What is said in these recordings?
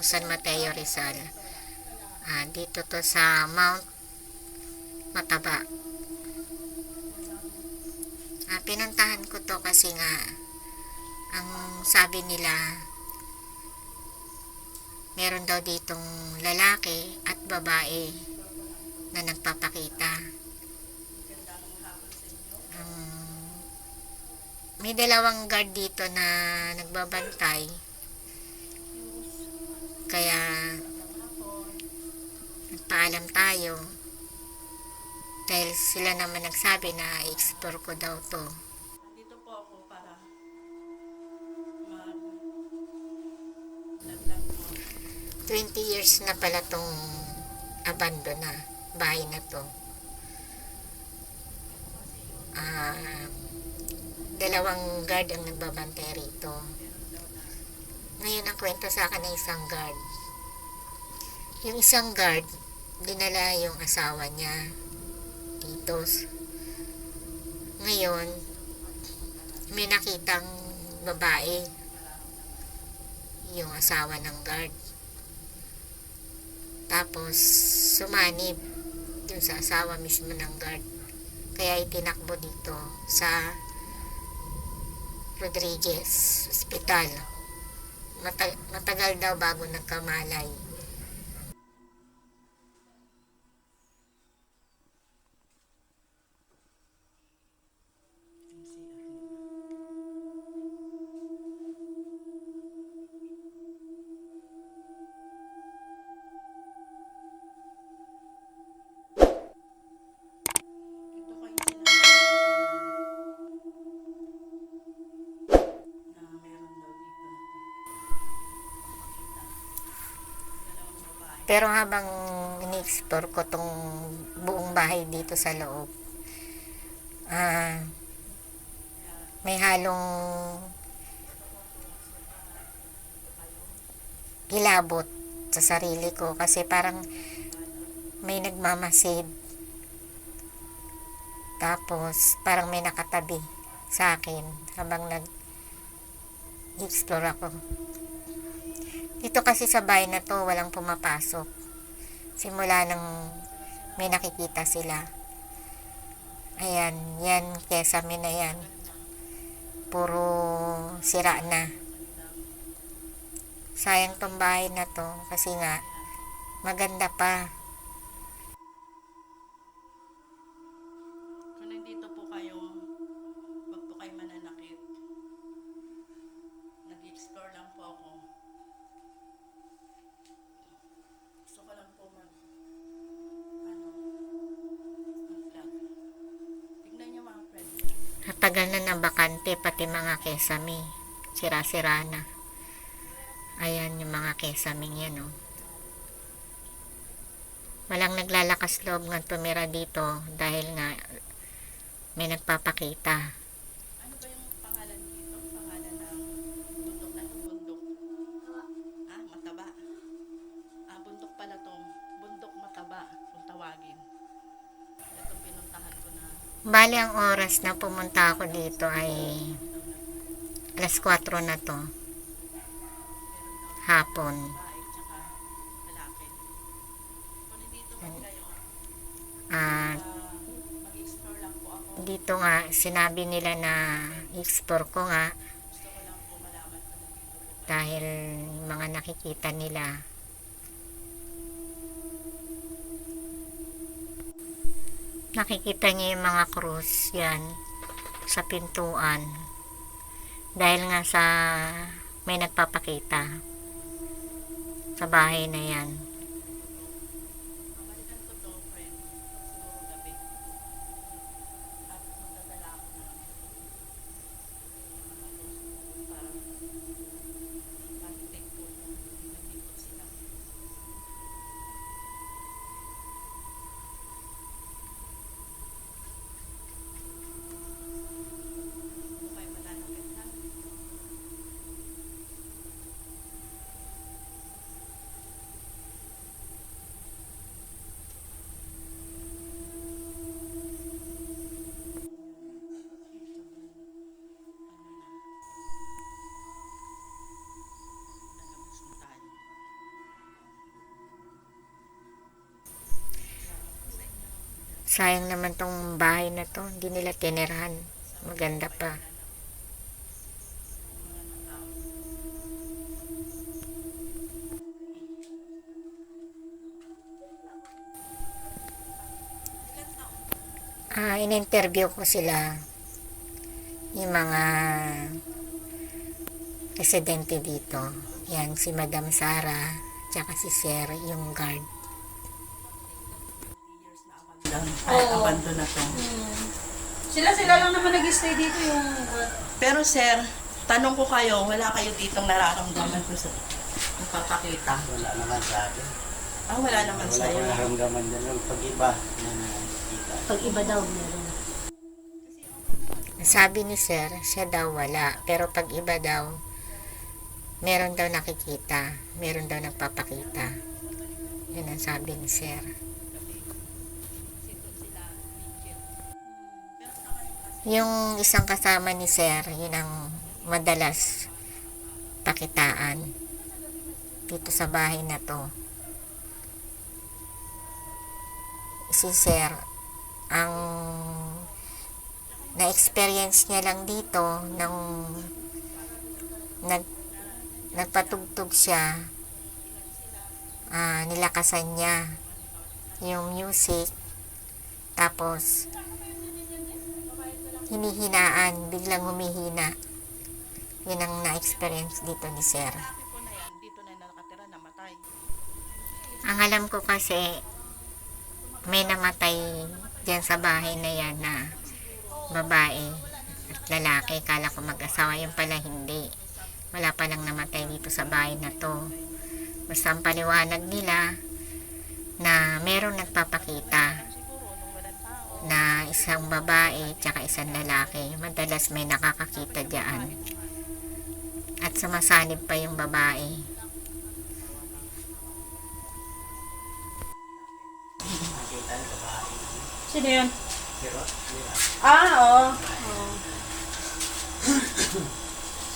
San Mateo Rizal. Ah, dito to sa Mount Mataba. Ah, pinuntahan ko to kasi nga ang sabi nila meron daw ditong lalaki at babae na nagpapakita. May dalawang guard dito na nagbabantay. Kaya nagpaalam tayo. Dahil sila naman nagsabi na i-explore ko daw to. Dito po ako para mag laglag po. 20 years na pala tong abandon na bahay na to. Ah, dalawang guard ang nagbabantay rito. Ngayon ang kwento sa akin ng isang guard. Yung isang guard, dinala yung asawa niya dito. Ngayon, may nakitang babae yung asawa ng guard. Tapos, sumanib dun sa asawa mismo ng guard. Kaya itinakbo dito sa Rodriguez Hospital. Mata- matagal daw bago nagkamalay. Pero habang ini-explore ko tong buong bahay dito sa loob, ah, may halong kilabot sa sarili ko kasi parang may nagmamasid. Tapos parang may nakatabi sa akin habang nag-explore ako. Dito kasi sa bahay na to, walang pumapasok. Simula nang may nakikita sila. Ayan, yan, kesame na yan. Puro sira na. Sayang tong bahay na to kasi nga maganda pa. Natagal na ng bakante pati mga kesame. Sira-sira na. Ayan yung mga kesaming yan oh. Walang naglalakas loob ng tumira dito dahil nga may nagpapakita. Bali ang oras na pumunta ako dito ay alas 4 na to. Hapon. kayo, Ah, dito nga sinabi nila na explore ko nga dahil mga nakikita nila nakikita niyo yung mga krus yan sa pintuan. Dahil nga sa may nagpapakita sa bahay na yan Sayang naman tong bahay na to. Hindi nila tinirahan. Maganda pa. Ah, in-interview ko sila. Yung mga residente dito. Yan, si Madam Sara, tsaka si Sir, yung guard. Lang, ay, abandon na to. Sila-sila lang naman nag-stay dito yung... uh, Pero sir, tanong ko kayo, wala kayo ditong nararamdaman ko sa napapakita? Wala naman sa akin. Ah, wala naman Wala sa'yo. ko naramdaman din yung pag-iba na nakikita. pag iba daw meron. Sabi ni Sir, siya daw wala. Pero pag iba daw, meron daw nakikita. Meron daw nagpapakita. Yun ang sabi ni Sir. Yung isang kasama ni Sir, yun ang madalas pakitaan dito sa bahay na to. Si Sir, ang na-experience niya lang dito nang nag, nagpatugtog siya ah, nilakasan niya yung music tapos hinihinaan biglang humihina yun ang na-experience dito ni Sir ang alam ko kasi may namatay dyan sa bahay na yan na babae at lalaki. Kala ko mag-asawa. Yung pala hindi. Wala palang namatay dito sa bahay na to. Basta ang paliwanag nila na merong nagpapakita na isang babae tsaka isang lalaki. Madalas may nakakakita dyan. At sumasanib pa yung babae. Sino yun? Ah, oo. Oo.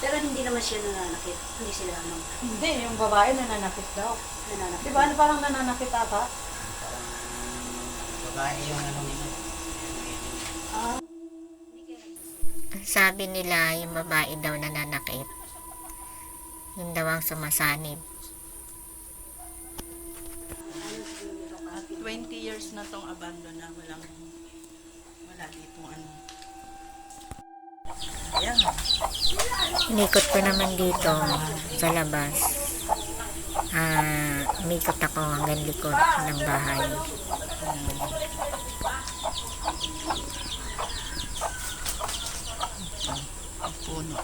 Pero hindi naman siya nananakit. Hindi sila ano, Hindi, yung babae nananakit daw. nananakit. Di ba ano parang nananakit ata? Parang babae yung ano nila. Sabi nila, yung babae daw nananakit. Yun daw ang sumasanib. at 20 years na tong abandon na walang wala dito ano. Ayan. Inikot ko naman dito sa labas. Ah, umikot ako hanggang likod ng bahay. Ang Laki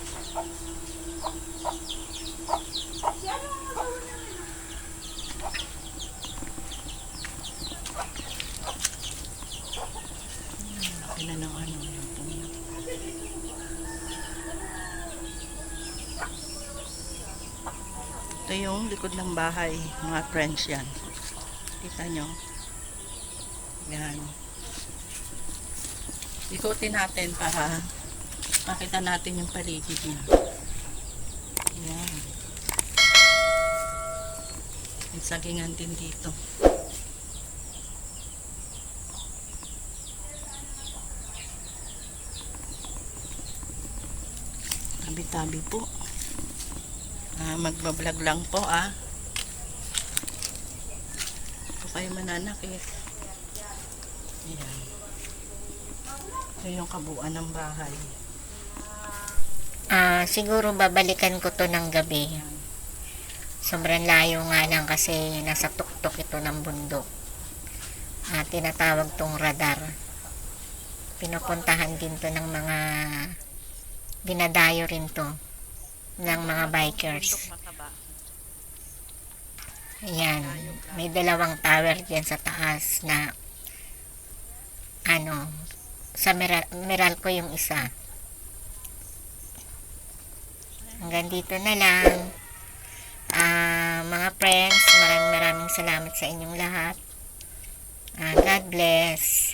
na ng ano yung puno. Ito yung likod ng bahay, mga friends yan. Kita nyo? Yan. Ikutin natin para makita natin yung paligid niya. Yan. May sagingan din dito. Tabi-tabi po. Ah, magbablog lang po ah. Ito kayo mananakit. Ayan. Ito yung kabuuan ng bahay. Ah, siguro babalikan ko to ng gabi. Sobrang layo nga lang kasi nasa tuktok ito ng bundok. Ah, tinatawag tong radar. Pinupuntahan din to ng mga dinadayo rin to ng mga bikers. Ayan, may dalawang tower dyan sa taas na ano, sa Meral, Meralco yung isa. Hanggang dito na lang. Ah, mga friends, maraming maraming salamat sa inyong lahat. Ah, God bless.